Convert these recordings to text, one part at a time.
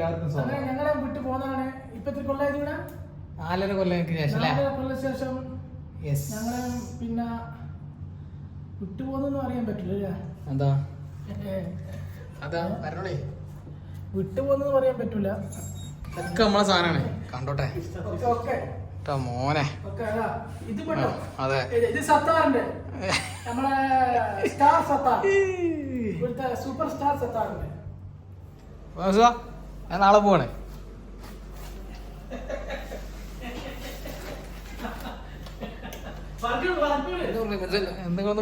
എല്ലാവർക്കും സ്വാഗതം. ഞങ്ങളെ വിട്ടു പോന്നതാണ്. ഇപ്പൊ എത്ര കൊല്ലായത് ഇവിടെ നാലര കൊല്ലങ്ങൾക്ക് ശേഷം നാലര കൊല്ലം ശേഷം യെസ് ഞങ്ങളെ പിന്നെ വിട്ടുപോകുന്നു അറിയാൻ പറ്റില്ല ഏ, അതാ വരണോളേ വിട്ടുപോകുന്നു പറയാൻ പറ്റൂല. ഒക്കെ നമ്മളെ സാധനമാണ് കണ്ടോട്ടെ. മോനെ. അതെ. ഇത് സത്താറിന്റെ. നമ്മളെ സ്റ്റാർ സത്താർ. സൂപ്പർ സ്റ്റാർ സത്താറിന്റെ. ഞാൻ നാളെ പോവാണ്. എന്തെങ്കിലും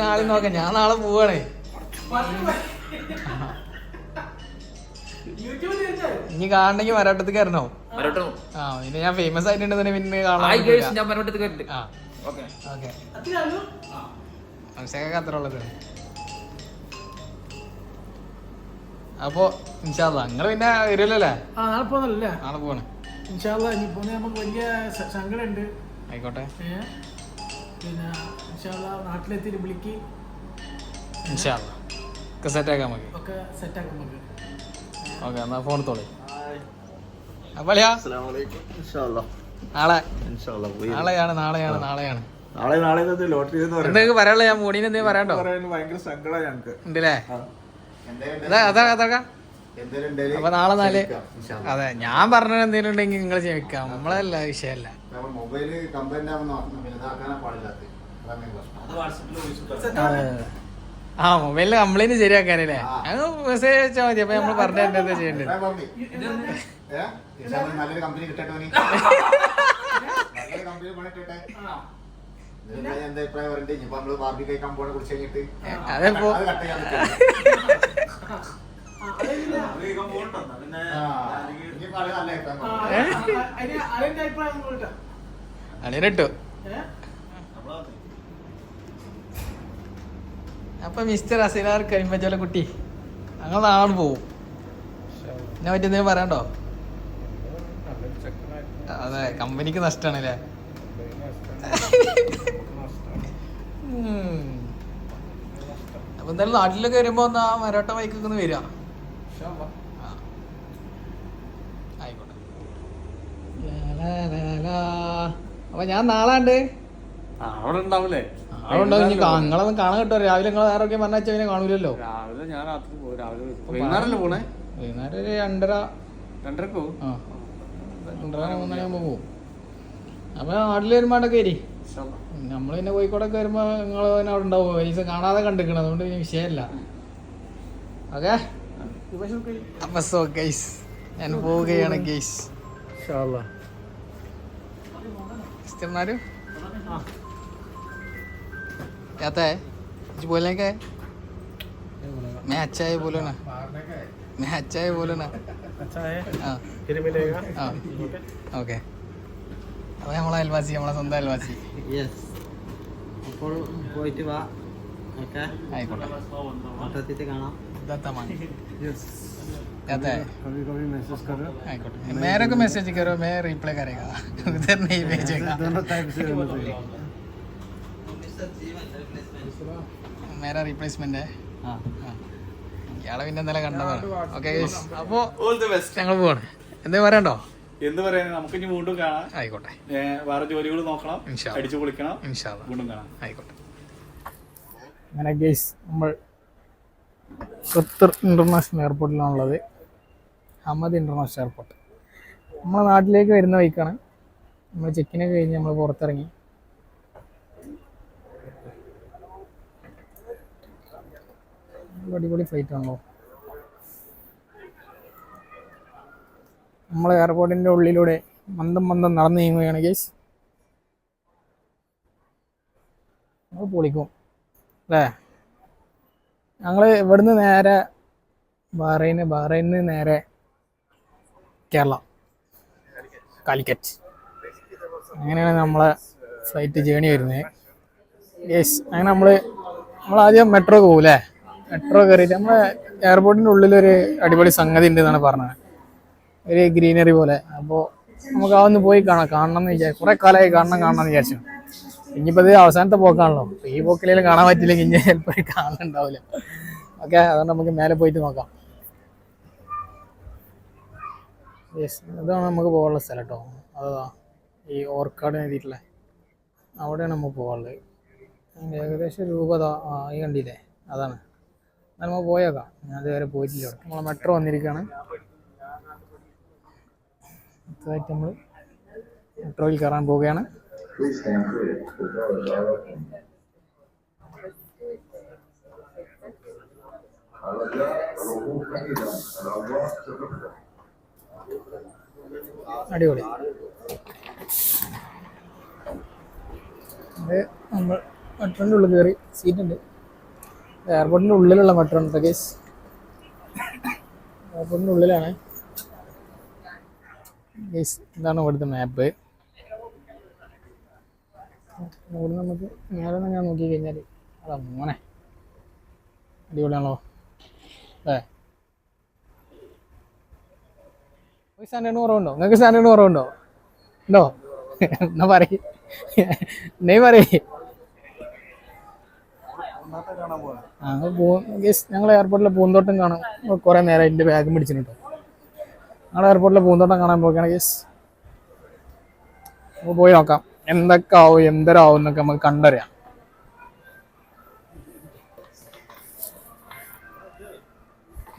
നാളെ നോക്കാം. ഞാൻ നാളെ പോവാണേ. ഇനി കാണണമെങ്കിൽ മരോട്ടത്ത് വരട്ടോ ആ പിന്നെ ഞാൻ ഫേമസ് ആയിട്ടുണ്ടെന്ന് പിന്നെ കാണാം ഓക്കെ. ഓക്കെ. അത്ര ഉള്ളത് അപ്പോ ഇൻഷാല്ല നിങ്ങൾ പിന്നെ വരുമല്ലേ ആ നാളെ പോകുന്നല്ലേ നാളെ പോവാണ് ഇൻഷാല്ല ഇനി പോന്നെ നമുക്ക് വലിയ സങ്കടമുണ്ട് ആയിക്കോട്ടെ? പിന്നെ ഇൻഷാല്ല നാട്ടിലെത്തി വിളിക്ക്. ഇൻഷാല്ല ഒക്കെ നമുക്ക്. ഒക്കെ സെറ്റാക്കും നമുക്ക്. ഓക്കെ എന്നാ ഫോൺ തോളി അപ്പളിയാ. നാളെ. നാളെയാണ് നാളെയാണ് നാളെയാണ്. നാളെ നാളെ ലോട്ടറി എന്ന് പറയുന്നത്? എന്തൊക്കെ പറയാനുള്ള ഞാൻ മോണിന് എന്തെങ്കിലും പറയാണ്ടോ ഭയങ്കര സങ്കടമാണ് ഞങ്ങക്ക്. ഉണ്ടല്ലേ? അപ്പൊ നാളെ നാല് അതെ ഞാൻ പറഞ്ഞ എന്തെങ്കിലും ഉണ്ടെങ്കിൽ നിങ്ങൾ ക്ഷമിക്കാം. നമ്മളല്ല വിഷയമല്ല. Mobile complaint. ആ മൊബൈലിൽ കംപ്ലൈന്റ് ശരിയാക്കാനല്ലേ? അത് മെസ്സേജ് അയച്ചാൽ മതി. അപ്പൊ നമ്മൾ പറഞ്ഞ എന്താ ചെയ്യേണ്ടത്? നല്ലൊരു കമ്പനി കിട്ടട്ടെ. നല്ലൊരു കമ്പനി പണിട്ടെ അതിപ്പോ ഏ? അപ്പൊ മിസ്റ്റർ അസിലാർ കരിമ്പച്ചോല കുട്ടി. ഞങ്ങൾ നാളെ പോവും. എന്നെ പറ്റി എന്തെങ്കിലും പറയണ്ടോ അതെ കമ്പനിക്ക് നഷ്ടമാണ് അല്ലേ അപ്പൊ എന്തായാലും നാട്ടിലൊക്കെ വരുമ്പോ ഒന്ന് ആ മരോട്ട ബൈക്കൊക്കെ ഒന്ന് വരിക. ആയിക്കോട്ടെ. അപ്പൊ ഞാൻ നാളാണ്ട് അവിടെ ഉണ്ടാവില്ലേ അവിടെ ഉണ്ടാവും. നിങ്ങളൊന്നും കാണാൻ കിട്ടോ രാവിലെ നിങ്ങൾ വേറെ ഒക്കെ പറഞ്ഞാൽ പിന്നെ കാണൂലല്ലോ. രാവിലെ ഞാൻ രാത്രി പോകും രാവിലെ വൈകുന്നേരമല്ലേ പോണേ? വൈകുന്നേരം ഒരു രണ്ടര രണ്ടരക്ക് പോകും രണ്ടര മൂന്നര ആകുമ്പോൾ പോകും അപ്പൊ നാട്ടിൽ വരുമ്പോണ്ടൊക്കെ വരി നമ്മൾ പിന്നെ കോഴിക്കോടൊക്കെ വരുമ്പോ നിങ്ങൾ പിന്നെ അവിടെ ഉണ്ടാവും പൈസ കാണാതെ കണ്ടിക്കണം അതുകൊണ്ട് പിന്നെ വിഷയമല്ല ഓക്കെ അപ്പൊ സോ ഗൈസ് ഞാൻ പോവുകയാണ് ഗൈസ് സിസ്റ്റർമാരും क्या है कुछ बोलने का है मैं अच्छा है बोलो ना मैं अच्छा है बोलो ना हाँ हाँ ഓക്കെ അപ്പൊ നമ്മളെ അയൽവാസി നമ്മളെ സ്വന്തം അയൽവാസി. യെസ് അപ്പോൾ പോയിട്ട് വാ. ഓക്കെ. ആയിക്കോട്ടെ. മൊത്തത്തിൽ कभी मैसेज मेरे को मैसेज करो मैं रिप्लाई करेगा उधर नहीं भेजेगा दोनों टाइप से चाहिए मेरा रिप्लेसमेंट है ഇയാളെ പിന്നെ ഇന്നലെ കണ്ടതാണ്. ഓക്കെ അപ്പോൾ ഞങ്ങൾ പോവാണ്. എന്തേ പറയണ്ടോ എന്ത് പറയാൻ നമുക്ക് ഇനി വീണ്ടും കാണാം. ആയിക്കോട്ടെ. വേറെ ജോലികൾ നോക്കണം. അടിച്ചു പൊളിക്കണം. വീണ്ടും കാണാം. ആയിക്കോട്ടെ. അങ്ങനെ ഗേസ് നമ്മൾ ഖത്തർ ഇന്റർനാഷണൽ എയർപോർട്ടിലാണുള്ളത് അഹമ്മദ് ഇന്റർനാഷണൽ എയർപോർട്ട് നമ്മളെ നാട്ടിലേക്ക് വരുന്ന വഴിക്കാണ്. നമ്മൾ ചെക്കിനൊക്കെ കഴിഞ്ഞ് നമ്മൾ പുറത്തിറങ്ങി. അടിപൊളി ഫ്ലൈറ്റ് ആണല്ലോ. നമ്മൾ എയർപോർട്ടിന്റെ ഉള്ളിലൂടെ മന്ദം മന്ദം നടന്നു നീങ്ങുകയാണ് ഗേസ് നമ്മൾ പൊളിക്കും അല്ലേ? ഞങ്ങൾ ഇവിടുന്ന് നേരെ ബഹ്റൈന് ബഹ്റൈന് നേരെ കേരള. കാലിക്കറ്റ്. അങ്ങനെയാണ് നമ്മളെ ഫ്ലൈറ്റ് ജേണി വരുന്നത്. യെസ് അങ്ങനെ നമ്മൾ നമ്മൾ ആദ്യം മെട്രോ പോകും അല്ലേ മെട്രോ കയറിയിട്ട് നമ്മൾ എയർപോർട്ടിന്റെ ഉള്ളിലൊരു അടിപൊളി സംഗതി ഉണ്ട് എന്നാണ് പറഞ്ഞത്. ഒരു ഗ്രീനറി പോലെ. അപ്പോൾ നമുക്ക് അതൊന്ന് പോയി കാണാം. കാണണം എന്ന് വിചാരിച്ചു കുറേ കാലമായി കാണണം കാണണം എന്ന് വിചാരിച്ചു. ഇനിയിപ്പോൾ ഇത് അവസാനത്തെ പോക്കാണല്ലോ. ഈ പോക്കിലേലും കാണാൻ പറ്റില്ലെങ്കിൽ ഇനി ചിലപ്പോൾ കാണുന്നുണ്ടാവില്ല ഓക്കെ അതുകൊണ്ട് നമുക്ക് മേലെ പോയിട്ട് നോക്കാം. യെസ് ഇതാണ് നമുക്ക് പോകാനുള്ള സ്ഥലം കേട്ടോ. അതാ ഈ ഓർക്കാട് എഴുതിയിട്ടുള്ള. അവിടെയാണ് നമുക്ക് പോകാനുള്ളത്. ഏകദേശം രൂപ അതാ ആ, ഈ കണ്ടില്ലേ? അതാണ്. നമുക്ക് പോയേക്കാം. ഞാൻ ഇതുവരെ പോയിട്ടില്ല നമ്മളെ മെട്രോ വന്നിരിക്കുകയാണ്. അടുത്തതായിട്ട് നമ്മൾ മെട്രോയിൽ കയറാൻ പോവുകയാണ്. അടിപൊളി. അത് നമ്മൾ മെട്രോന്റെ ഉള്ളിൽ കയറി സീറ്റ് ഉണ്ട് എയർപോർട്ടിന്റെ ഉള്ളിലുള്ള മെട്രോ ഉണ്ട് കേസ് എയർപോർട്ടിന്റെ ഉള്ളിലാണ്. ഇതാണ് ഇവിടുത്തെ മാപ്പ് ഇവിടെ നമുക്ക് നേരെ ഞാൻ നോക്കി കഴിഞ്ഞാൽ അതാ മോനെ. അടിപൊളിയാണല്ലോ. അല്ലേ? സ്റ്റാൻഡേർഡ് കുറവുണ്ടോ നിങ്ങൾക്ക് സ്റ്റാൻഡേർഡ് കുറവുണ്ടോ ഉണ്ടോ? എന്നാ പറയ്. നീ പറയേ. ഞങ്ങൾ എയർപോർട്ടിലെ പൂന്തോട്ടം കാണാം കുറെ നേരം എന്റെ ബാഗും പിടിച്ചിട്ടുണ്ട്. ഞങ്ങൾ എയർപോർട്ടിലെ പൂന്തോട്ടം കാണാൻ പോവുകയാണ് ഗേസ് നമുക്ക് പോയി നോക്കാം. എന്തൊക്കെ ആവും എന്തരാവും എന്നൊക്കെ നമുക്ക് കണ്ടറിയാം.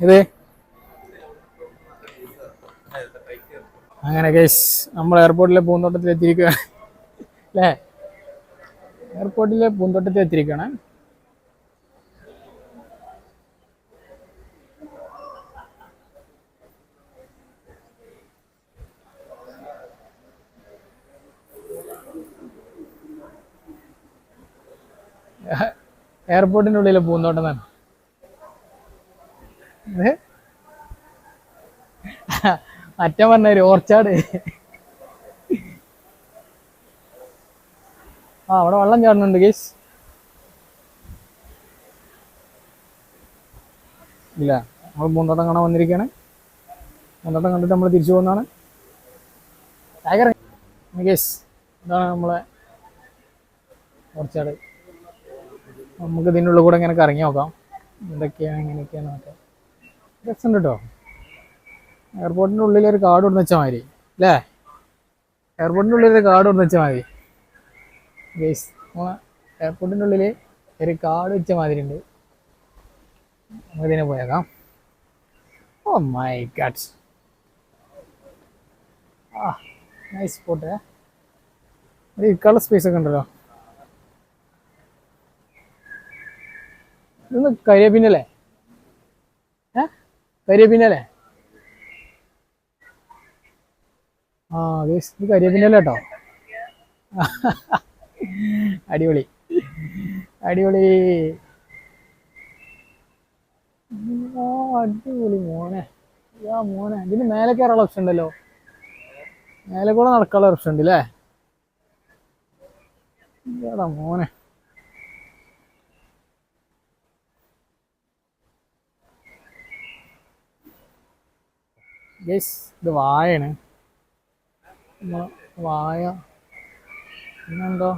ഇത്? അങ്ങനെ കേസ് നമ്മൾ എയർപോർട്ടിലെ പൂന്തോട്ടത്തിൽ എത്തിയിരിക്കുകയാണ്. അല്ലേ? എയർപോർട്ടിലെ പൂന്തോട്ടത്തിൽ എത്തിയിരിക്കുകയാണ്. എയർപോർട്ടിന്റെ ഉള്ളിലെ പൂന്തോട്ടം തന്നെ. അറ്റം പറഞ്ഞ ഓർച്ചാട്. ആ അവിടെ വെള്ളം ചാടുന്നുണ്ട് ഗേസ് ഇല്ല നമ്മൾ പൂന്തോട്ടം കാണാൻ വന്നിരിക്കുകയാണ് പൂന്തോട്ടം കണ്ടിട്ട് നമ്മൾ തിരിച്ചു പോകുന്നതാണ്. ടൈഗർ ഗേസ് ഇതാണ് നമ്മളെ ഓർച്ചാട്. നമുക്ക് ഇതിനുള്ള കൂടെ ഇങ്ങനെ കറങ്ങി നോക്കാം. എന്തൊക്കെയാണ് എങ്ങനെയൊക്കെയാണ് നോക്കാം രസമുണ്ട് കേട്ടോ എയർപോർട്ടിന്റെ ഉള്ളിൽ ഒരു കാർഡ് കൊടുന്ന് വെച്ചാൽ മതി. അല്ലേ? എയർപോർട്ടിന്റെ ഉള്ളിൽ ഒരു കാർഡ് കൊടുന്ന് വെച്ചാൽ മതി. ഗേസ് നമ്മളെ എയർപോർട്ടിന്റെ ഉള്ളിൽ ഒരു കാർഡ് വെച്ച മാതിരി ഉണ്ട്. നമുക്ക് ഇതിനെ പോയേക്കാം ഓ മൈ ഗാഡ്സ് ആ നൈസ് സ്പോട്ട് ഒരു ഇരിക്കാനുള്ള സ്പേസ് ഒക്കെ ഉണ്ടല്ലോ. ഇതൊന്ന് കരിയപ്പിന്നല്ലേ ഏ? കരിയപ്പിന്നല്ലേ ആ ഗേസ് ഇത് കരിയപ്പിന്നല്ലേ കേട്ടോ അടിപൊളി. അടിപൊളി. ആ അടിപൊളി മോനെ. യാ മോനെ. ഇതിന് മേലെ കയറാനുള്ള ഓപ്ഷൻ ഉണ്ടല്ലോ. മേലെ കൂടെ നടക്കാനുള്ള ഓപ്ഷൻ ഉണ്ട് അല്ലേ മോനെ. ഗൈസ് ഇത് വാഴയാണ് വായ പിന്നെന്തോ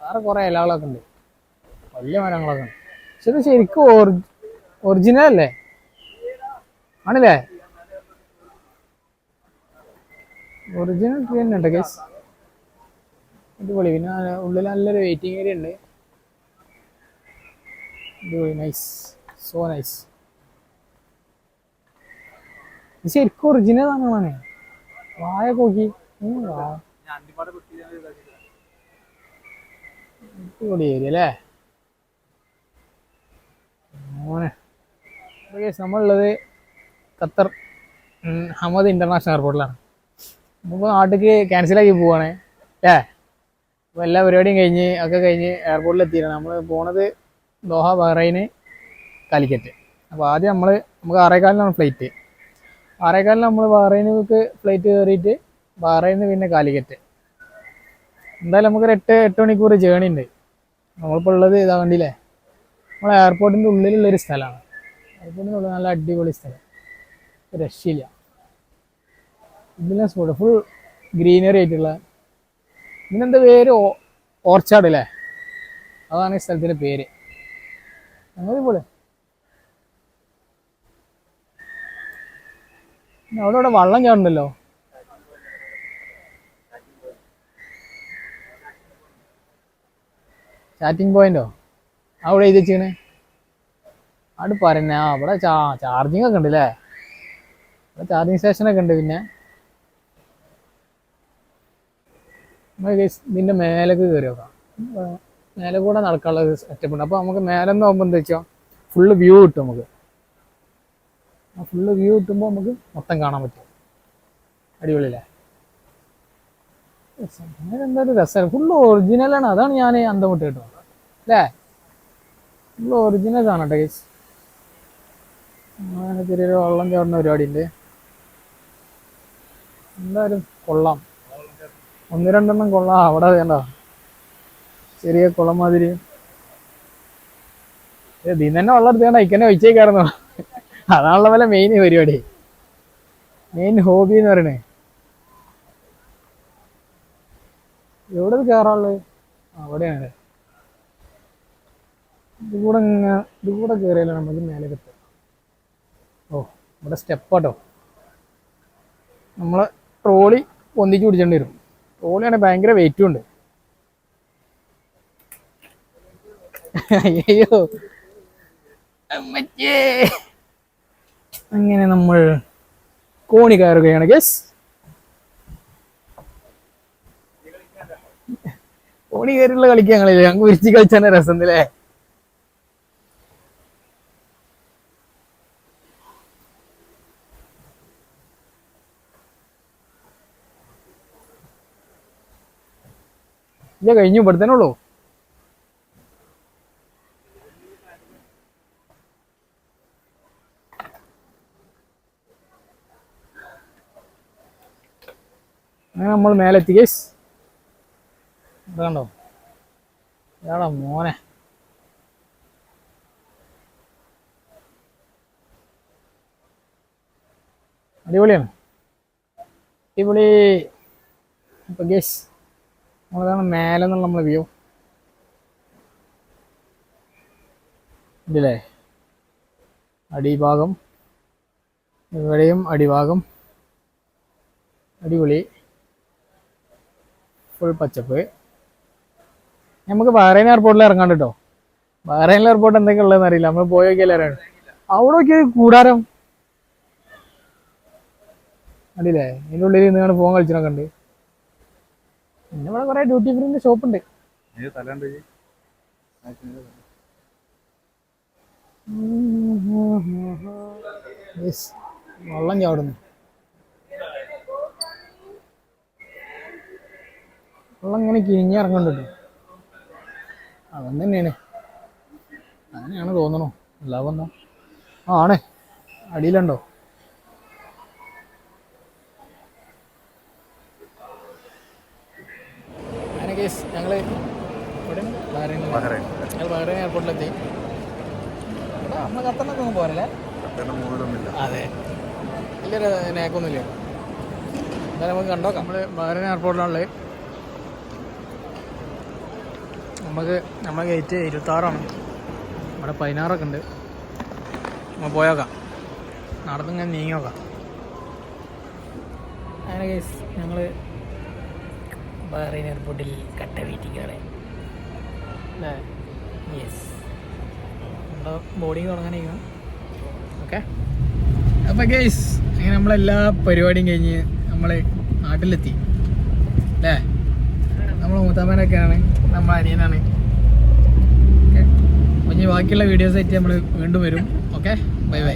വേറെ കുറേ ഇലകളൊക്കെ ഉണ്ട്. വലിയ മരങ്ങളൊക്കെ ഉണ്ട്. പക്ഷെ ഇത് ശരിക്കും ഒറിജിനൽ അല്ലേ? ആണല്ലേ? ഒറിജിനൽ ട്രീ തന്നെ ഉണ്ട് ഗൈസ് അടിപൊളി. പിന്നെ ഉള്ളിൽ നല്ലൊരു വെയിറ്റിംഗ് ഏരിയ ഉണ്ട്. അടിപൊളി നൈസ് സോ നൈസ് ഇത് ശരിക്കും ഒറിജിനൽ സാധനങ്ങളാണ്. വായ നോക്കി ഉം, വാ. അടിപൊളി ഏരിയ അല്ലേ? മോനെ. അപ്പോൾ guys, നമ്മളുള്ളത് ഖത്തർ ഹമദ് ഇന്റർനാഷണൽ എയർപോർട്ടിലാണ് നമുക്ക് നാട്ടിലേക്ക് ക്യാൻസലാക്കി പോവാണ്. അല്ലേ? അപ്പോൾ എല്ലാ പരിപാടിയും കഴിഞ്ഞ് ഒക്കെ കഴിഞ്ഞ് എയർപോർട്ടിൽ എത്തിയിട്ടാണ്. നമ്മൾ പോണത് ദോഹ ബഹ്റൈന് കാലിക്കറ്റ്. അപ്പോൾ ആദ്യം നമ്മൾ നമുക്ക് ആറേകാലിനാണ് ഫ്ലൈറ്റ് ആറേക്കാലിന് നമ്മൾ ബഹ്റൈനിലേക്ക് ഫ്ലൈറ്റ് കയറിയിട്ട് ബഹ്റൈനിൽ പിന്നെ കാലിക്കറ്റ്. എന്തായാലും നമുക്കൊരു എട്ട് എട്ട് മണിക്കൂർ ജേണി ഉണ്ട്. നമ്മളിപ്പോൾ ഉള്ളത് ഇതാ കണ്ടില്ലേ? നമ്മൾ എയർപോർട്ടിന്റെ ഉള്ളിലുള്ളൊരു സ്ഥലമാണ്. എയർപോർട്ടിന്റെ ഉള്ളിൽ നല്ല അടിപൊളി സ്ഥലം. രക്ഷയില്ല. ഇതിലെ സ്പോട്ട് ഫുൾ ഗ്രീനറി ആയിട്ടുള്ള. ഇതിനെന്താ പേര്? ഓർച്ചാർഡ് അല്ലേ? അതാണ് ഈ സ്ഥലത്തിന്റെ പേര്. അങ്ങനെ പോലെ അവിടെ വള്ളം ചാടുന്നല്ലോ ചാറ്റിംഗ് പോയിന്റോ അവിടെ എഴുതി വെച്ചിങ്ങനെ അവിടെ പറഞ്ഞ അവിടെ ചാർജിങ് ഒക്കെ ഉണ്ട് അല്ലേ അവിടെ ചാർജിങ് സ്റ്റേഷനൊക്കെ ഉണ്ട് പിന്നെ. ഇതിന്റെ മേലേക്ക് കയറി നോക്കാം. മേലെ കൂടെ നടക്കാനുള്ള സെറ്റപ്പ് ഉണ്ട്. അപ്പോൾ നമുക്ക് മേലെ നിന്ന് എന്താ വെച്ചാൽ ഫുള്ള് വ്യൂ കിട്ടും നമുക്ക്. ഫുള്ള് വ്യൂ കിട്ടുമ്പോൾ നമുക്ക് മൊത്തം കാണാൻ പറ്റും. അടിപൊളിയല്ലേ? Yes, അങ്ങനെ എന്താ ഒരു രസമാണ് ഫുള്ള് ഒറിജിനലാണ് അതാണ് ഞാൻ അന്തം വിട്ട് കിട്ടുന്നത് അല്ലേ ഫുള്ള് ഒറിജിനൽ കാണട്ടെ ഗൈസ് അങ്ങനെ ചെറിയൊരു വെള്ളം ചാടുന്ന പരിപാടി ഉണ്ട് എന്തായാലും കൊള്ളാം. ഒന്ന് രണ്ടെണ്ണം കൊള്ളാം. അവിടെ വേണ്ട. ചെറിയ കുളം മാതിരി. ഇതിൽ തന്നെ വെള്ളം എടുത്തേണ്ട ഇക്കന്നെ ഒഴിച്ചേക്കായിരുന്നു. അതാണുള്ള പോലെ മെയിൻ പരിപാടി. മെയിൻ ഹോബി എന്ന് പറയണേ. എവിടെ കയറാനുള്ളത് അവിടെയാണ്. ഇത് കൂടെ ഇത് കൂടെ കയറിയാലോ നമുക്ക് മേലെ കിട്ടും ഓ ഇവിടെ സ്റ്റെപ്പാട്ടോ നമ്മളെ ട്രോളി ഒന്നിച്ച് പിടിച്ചേണ്ടി വരും. ട്രോളിയാണെങ്കിൽ ഭയങ്കര വെയിറ്റും ഉണ്ട്. അയ്യോ. അമ്മച്ചേ. അങ്ങനെ നമ്മൾ കോണി കയറുകയാണ് ഗസ് കോണി കയറിയുള്ള കളിക്കാൻ ഞങ്ങളില്ല ഞങ്ങൾ വിരിച്ച് കളിച്ചാണ് രസം അല്ലേ? ഇല്ല കഴിഞ്ഞു ഇവിടെ അങ്ങനെ നമ്മൾ മേലെ എത്തി ഇത് കണ്ടോ? ഇയാളാ മോനെ? അടിപൊളിയാണ്. അടിപൊളി. അപ്പൊ ഗേസ് നമ്മളതാണ് മേലെ നിന്നുള്ള നമ്മളെ വ്യൂ ഇല്ലേ അടിഭാഗം. ഇവിടെയും അടിഭാഗം. അടിപൊളി. ഫുൾ പച്ചപ്പ്. നമുക്ക് ബഹ്റൈൻ എയർപോർട്ടിൽ ഇറങ്ങാണ്ട് കേട്ടോ ബഹ്റൈൻ എയർപോർട്ട് എന്തൊക്കെ ഉള്ളതെന്ന് അറിയില്ല. നമ്മൾ പോയി നോക്കിയാൽ അറിയാം. അവിടെ നോക്കിയ കൂടാരം. അടിയില്ലേ? ഇതിന്റെ ഉള്ളിൽ നിങ്ങൾ ഫോൺ കളിച്ചിട്ടൊക്കെ ഉണ്ട്. പിന്നെ ഇവിടെ കുറെ ഡ്യൂട്ടി ഫ്രീന്റെ ഷോപ്പ് ഉണ്ട്. വെള്ളം ചാടുന്നു വെള്ളം ഇങ്ങനെ കിഴിഞ്ഞിറങ്ങുന്നുണ്ട് അവൻ തന്നെയാണ് അങ്ങനെയാണ് തോന്നണോ. എന്താ ആ ആണ്. അടിയിലുണ്ടോ? അങ്ങനെ കേസ് ഞങ്ങൾ ഞങ്ങൾ ബഹ്റൈൻ എയർപോർട്ടിലെത്തി അമ്മ നമ്മൾ ഖത്തറിനൊക്കെ ഒന്നും പോരല്ലേ അതെ. വലിയൊരു നേക്കൊന്നുമില്ല എന്തായാലും നമുക്ക് കണ്ടോ നമ്മൾ ബഹ്റൈൻ എയർപോർട്ടിലാണുള്ളത് നമുക്ക് നമ്മളെ ഗേറ്റ് ഇരുപത്താറാണ്. ഇവിടെ പതിനാറൊക്കെ ഉണ്ട്. നമ്മൾ പോയോക്കാം നടന്ന് ഞാൻ നീങ്ങി നോക്കാം. അങ്ങനെ കേസ് ഞങ്ങൾ ബഹ്റൈൻ എയർപോർട്ടിൽ കട്ട വെയിറ്റിംഗാണ് അല്ലേ? യെസ് നമ്മുടെ ബോർഡിങ് തുടങ്ങാനിരിക്കണം ഓക്കെ അപ്പം ഗേസ് അങ്ങനെ നമ്മളെല്ലാ പരിപാടിയും കഴിഞ്ഞ് നമ്മൾ നാട്ടിലെത്തി. അല്ലേ? നമ്മൾ മൂത്താപ്പനൊക്കെയാണ് നമ്മൾ അനിയനാണ്. ഓക്കെ ഇനി ബാക്കിയുള്ള വീഡിയോസ് ആയിട്ട് നമ്മൾ വീണ്ടും വരും. Okay bye bye